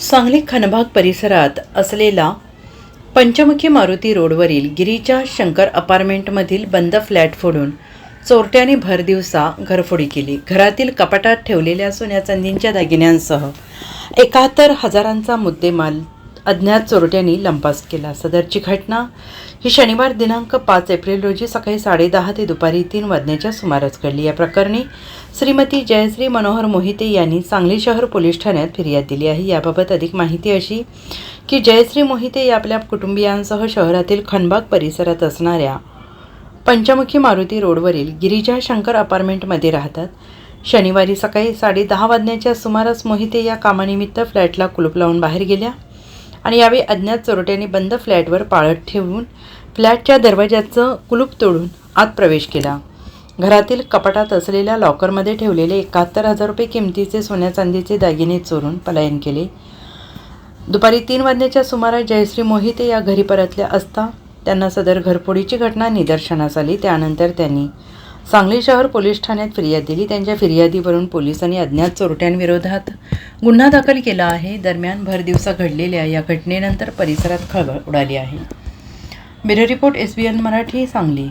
सांगली खनभाग परिसरात असलेला पंचमुखी मारुती रोडवरील गिरीच्या शंकर अपार्टमेंटमधील बंद फ्लॅट फोडून चोरट्याने भरदिवसा घरफोडी केली. घरातील कपाटात ठेवलेल्या सोन्या चांदींच्या दागिन्यांसह एकाहत्तर हजारांचा मुद्देमाल अज्ञात चोरट्यांनी लंपास केला. सदरची घटना ही शनिवार दिनांक पाच एप्रिल रोजी सकाळी साडेदहा ते दुपारी तीन वाजण्याच्या सुमारास घडली. या प्रकरणी श्रीमती जयश्री मनोहर मोहिते यांनी सांगली शहर पोलीस ठाण्यात फिर्याद दिली आहे. याबाबत अधिक माहिती अशी की जयश्री मोहिते या आपल्या कुटुंबियांसह शहरातील खनबाग परिसरात असणाऱ्या पंचमुखी मारुती रोडवरील गिरिजा शंकर अपार्टमेंटमध्ये राहतात. शनिवारी सकाळी साडेदहा वाजण्याच्या सुमारास मोहिते या कामानिमित्त फ्लॅटला कुलूप लावून बाहेर गेल्या. आणि यावेळी अज्ञात चोरट्यांनी बंद फ्लॅटवर पाळत ठेवून फ्लॅटच्या दरवाजाचं कुलूप तोडून आत प्रवेश केला. घरातील कपाटात असलेल्या लॉकरमध्ये ठेवलेले एकाहत्तर हजार रुपये किमतीचे सोन्या चांदीचे दागिने चोरून पलायन केले. दुपारी तीन वाजण्याच्या सुमारास जयश्री मोहिते या घरी परतल्या असता त्यांना सदर घरफोडीची घटना निदर्शनास आली. त्यानंतर त्यांनी सांगली शहर पोलीस ठाण्यात फिर्याद दिली. त्यांच्या फिर्यादीवरून पोलिसांनी अज्ञात चोरट्यांविरोधात गुन्हा दाखल केला आहे. दरम्यान भरदिवसा घडलेल्या या घटनेनंतर परिसरात खळबळ उडाली आहे. Bureau report S B N Marathi Sangli.